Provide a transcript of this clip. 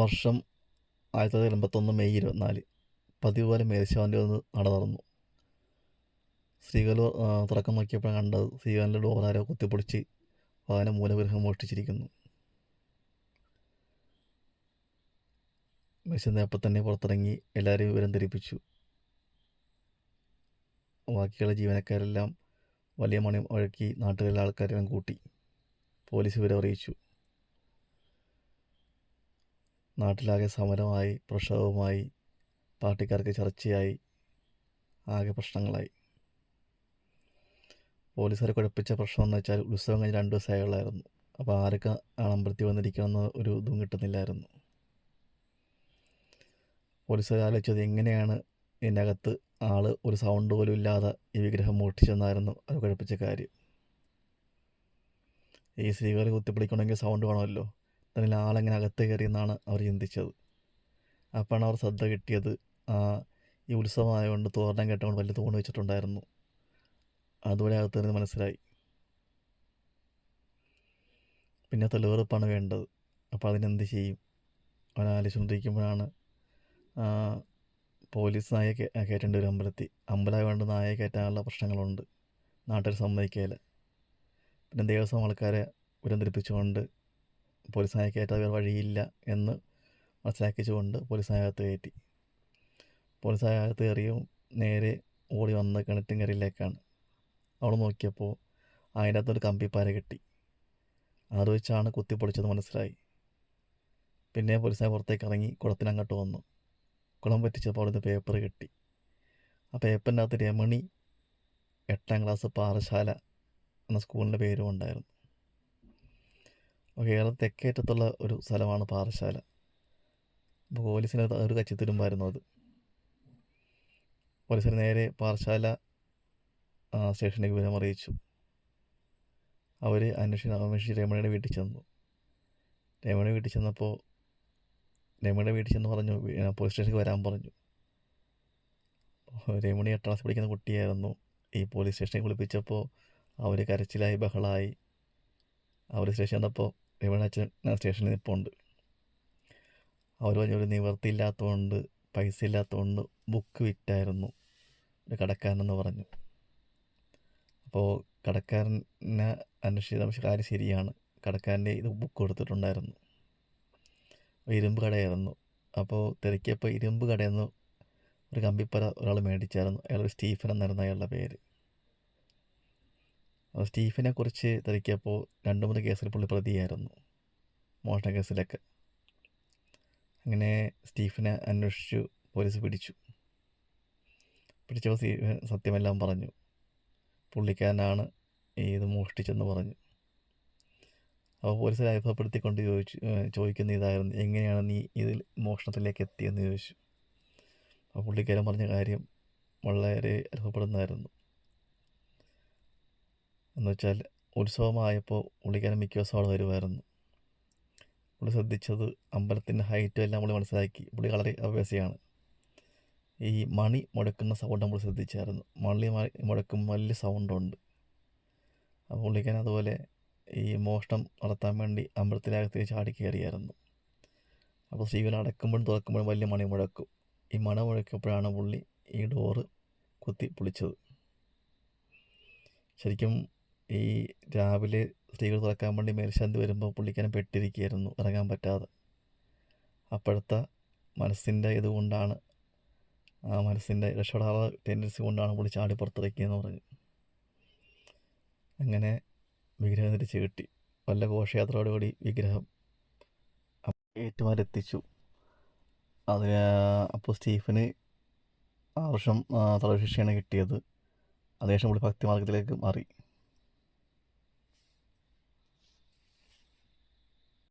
വർഷം ആയിരത്തി തൊള്ളായിരത്തി എൺപത്തൊന്ന് മെയ് ഇരുപത്തിനാല് പതിവ് പോലെ മേൽശാന്തി ഒന്ന് നട തുറന്നു. സ്ത്രീകൾ തുറക്കം നോക്കിയപ്പോഴാണ് കണ്ടത് ശ്രീകാലിന്റെ ഡോറാരോ കുത്തിപ്പൊളിച്ച് വാഹന മൂലവിഗ്രഹം മോഷ്ടിച്ചിരിക്കുന്നു. മേൽശാന്തി അപ്പം തന്നെ പുറത്തിറങ്ങി എല്ലാവരെയും വിവരം ധരിപ്പിച്ചു. ബാക്കിയുള്ള ജീവനക്കാരെല്ലാം വലിയ മണി മുഴക്കി നാട്ടുകളിലെ ആൾക്കാരെല്ലാം കൂട്ടി പോലീസ് വിവരം അറിയിച്ചു. നാട്ടിലാകെ സമരമായി പ്രക്ഷോഭമായി പാർട്ടിക്കാർക്ക് ചർച്ചയായി ആകെ പ്രശ്നങ്ങളായി. പോലീസുകാരെ കുഴപ്പിച്ച പ്രശ്നം എന്ന് വെച്ചാൽ ഉത്സവം കഴിഞ്ഞ് രണ്ട് ദിവസമായുള്ളായിരുന്നു അപ്പോൾ ആരൊക്കെ ആണ് അമ്പലത്തിൽ വന്നിരിക്കണമെന്ന് ഒരു ഇതും കിട്ടുന്നില്ലായിരുന്നു. പോലീസുകാർ ആലോചിച്ചത് എങ്ങനെയാണ് ഇതിന്റെ അകത്ത് ആൾ ഒരു സൗണ്ട് പോലും ഇല്ലാതെ ഈ വിഗ്രഹം മോഷ്ടിച്ചെന്നായിരുന്നു അത് കുഴപ്പിച്ച കാര്യം. ഈ സ്ത്രീകളെ കുത്തിപ്പിടിക്കണമെങ്കിൽ സൗണ്ട് വേണമല്ലോ. അതിൽ ആളെങ്ങനെ അകത്ത് കയറിയെന്നാണ് അവർ ചിന്തിച്ചത്. അപ്പോഴാണ് അവർ ശ്രദ്ധ കിട്ടിയത്. ഈ ഉത്സവമായതുകൊണ്ട് തോരണം കെട്ടുകൊണ്ട് വലിയ തോണി വെച്ചിട്ടുണ്ടായിരുന്നു. അതുപോലെ അകത്ത് നിന്ന് മനസ്സിലായി. പിന്നെ തെളിവെറുപ്പാണ് വേണ്ടത്. അപ്പോൾ അതിനെന്ത് ചെയ്യും? അവൻ ആലോചിച്ചുകൊണ്ടിരിക്കുമ്പോഴാണ് പോലീസ് നായ കയറ്റേണ്ട ഒരു അമ്പലത്തിൽ. അമ്പലമായതുകൊണ്ട് നായ കയറ്റാനുള്ള പ്രശ്നങ്ങളുണ്ട്. നാട്ടിൽ സമ്മതിക്കുകയില്ല പിന്നെ ദേവസ്വം ആൾക്കാരെ വിരന്തിരിപ്പിച്ചുകൊണ്ട് പോലീസ് നായ കയറ്റാൻ വേറെ വഴിയില്ല എന്ന് മനസ്സിലാക്കിച്ചുകൊണ്ട് പോലീസ് നായകത്ത് കയറ്റി. പോലീസ് നായകത്ത് കയറിയും നേരെ ഓടി വന്ന് കിണറ്റിൻകരയിലേക്കാണ് അവിടെ നോക്കിയപ്പോൾ അതിന്റെ അകത്തൊരു കമ്പിപ്പാര കിട്ടി. അത് വെച്ചാണ് കുത്തിപ്പൊളിച്ചത് മനസ്സിലായി. പിന്നെ പോലീസിനെ പുറത്തേക്ക് ഇറങ്ങി കുളത്തിനങ്ങോട്ട് വന്നു. കുളം പറ്റിച്ചപ്പോൾ അവിടുന്ന് പേപ്പർ കിട്ടി. ആ പേപ്പറിന്റെ അകത്ത് രമണി എട്ടാം ക്ലാസ് പാറശാല എന്ന സ്കൂളിന്റെ പേരും ഉണ്ടായിരുന്നു. കേരള തെക്കേറ്റത്തുള്ള ഒരു സ്ഥലമാണ് പാറശാല അപ്പോൾ പോലീസിന് ഒരു കച്ചിത്തിരുമ്പായിരുന്നു അത്. പോലീസിന് നേരെ പാറശാല സ്റ്റേഷനിലേക്ക് വിവരം അറിയിച്ചു അവർ അന്വേഷിച്ച് അന്വേഷിച്ച് രമണിയുടെ വീട്ടിൽ ചെന്നു. രമണിയുടെ വീട്ടിൽ ചെന്നപ്പോൾ രമണിയുടെ വീട്ടിൽ ചെന്ന് പറഞ്ഞു പോലീസ് സ്റ്റേഷനിലേക്ക് വരാൻ പറഞ്ഞു. രമണി എട്ടാം ക്ലാസ് പഠിക്കുന്ന കുട്ടിയായിരുന്നു. ഈ പോലീസ് സ്റ്റേഷനിൽ വിളിപ്പിച്ചപ്പോൾ അവർ കരച്ചിലായി ബഹളായി. അവർ സ്റ്റേഷൻ ചെന്നപ്പോൾ രമണ അച്ഛൻ സ്റ്റേഷനിൽ നിൽപ്പുണ്ട്. അവർ പറഞ്ഞു ഒരു നിവർത്തിയില്ലാത്തതുകൊണ്ട് പൈസ ഇല്ലാത്തതുകൊണ്ട് ബുക്ക് വിറ്റായിരുന്നു ഒരു കടക്കാരനെന്ന് പറഞ്ഞു. അപ്പോൾ കടക്കാരനെ അന്വേഷിച്ച കാര്യം ശരിയാണ്. കടക്കാരന്റെ ഇത് ബുക്ക് കൊടുത്തിട്ടുണ്ടായിരുന്നു. ഇരുമ്പ് കടയായിരുന്നു. അപ്പോൾ തിരക്കിയപ്പോൾ ഇരുമ്പ് കടയിൽ നിന്ന് ഒരു കമ്പിപ്പര ഒരാൾ മേടിച്ചായിരുന്നു. അയാൾ സ്റ്റീഫൻ എന്നായിരുന്നു അയാളുടെ പേര്. സ്റ്റീഫനെ കുറിച്ച് തിരക്കിയപ്പോൾ രണ്ട് മൂന്ന് കേസിൽ പുള്ളി പ്രതിയായിരുന്നു. മോഷണ കേസിലൊക്കെ. അങ്ങനെ സ്റ്റീഫനെ അന്വേഷിച്ചു പോലീസ് പിടിച്ചു. പിടിച്ചപ്പോൾ സ്റ്റീഫൻ സത്യമെല്ലാം പറഞ്ഞു. പുള്ളിക്കാരനാണ് ഇത് മോഷ്ടിച്ചെന്ന് പറഞ്ഞു. അപ്പോൾ പോലീസ് അത്ഭുതപ്പെടുത്തിക്കൊണ്ട് ചോദിച്ചു ചോദിക്കുന്ന ഇതായിരുന്നു എങ്ങനെയാണ് നീ ഇതിൽ മോഷണത്തിലേക്ക് എത്തിയെന്ന്? ചോദിച്ചു. അപ്പോൾ പുള്ളിക്കാരൻ പറഞ്ഞ കാര്യം വളരെ അനുഭവപ്പെടുന്നതായിരുന്നു എന്ന് വെച്ചാൽ ഉത്സവമായപ്പോൾ പുള്ളിക്കാരൻ മിക്ക ദിവസം അവിടെ വരുമായിരുന്നു. പുള്ളി ശ്രദ്ധിച്ചത് അമ്പലത്തിന്റെ ഹൈറ്റും എല്ലാം പുള്ളി മനസ്സിലാക്കി. പുള്ളി വളരെ അഭ്യാസിയാണ്. ഈ മണി മുടക്കുന്ന സൗണ്ട് നമ്മൾ ശ്രദ്ധിച്ചായിരുന്നു. മണി മുടക്കും വലിയ സൗണ്ടുണ്ട് അപ്പോൾ പുള്ളിക്കാരൻ അതുപോലെ ഈ മോഷണം നടത്താൻ വേണ്ടി അമ്പലത്തിനകത്തേക്ക് ചാടി കയറിയായിരുന്നു. അപ്പോൾ സ്ത്രീകൾ അടക്കുമ്പോഴും തുറക്കുമ്പോഴും വലിയ മണി മുഴക്കും ഈ മണ മുഴക്കിയപ്പോഴാണ് പുള്ളി ഈ ഡോറ് കുത്തി പൊളിച്ചത്. ശരിക്കും ഈ രാവിലെ സ്ത്രീകൾ തുറക്കാൻ വേണ്ടി മേൽശാന്തി വരുമ്പോൾ പുള്ളിക്കാരൻ പെട്ടിരിക്കുകയായിരുന്നു ഇറങ്ങാൻ പറ്റാതെ. അപ്പോഴത്തെ മനസ്സിന്റെ ഇതുകൊണ്ടാണ് ആ മനസ്സിന്റെ രക്ഷപ്പെടാനുള്ള ടെൻഡൻസി കൊണ്ടാണ് പുള്ളി ചാടി പുറത്തിറക്കിയെന്ന് പറഞ്ഞു. അങ്ങനെ വിഗ്രഹം തിരിച്ച് കിട്ടി. വല്ല ഘോഷയാത്രയോടുകൂടി വിഗ്രഹം ഏറ്റുമാരെത്തിച്ചു. അത് അപ്പോൾ സ്റ്റീഫന് ആ വർഷം തടവ് ശിക്ഷയാണ് കിട്ടിയത്. അതിനുശേഷം പുള്ളി ഭക്തിമാർഗത്തിലേക്ക് മാറി.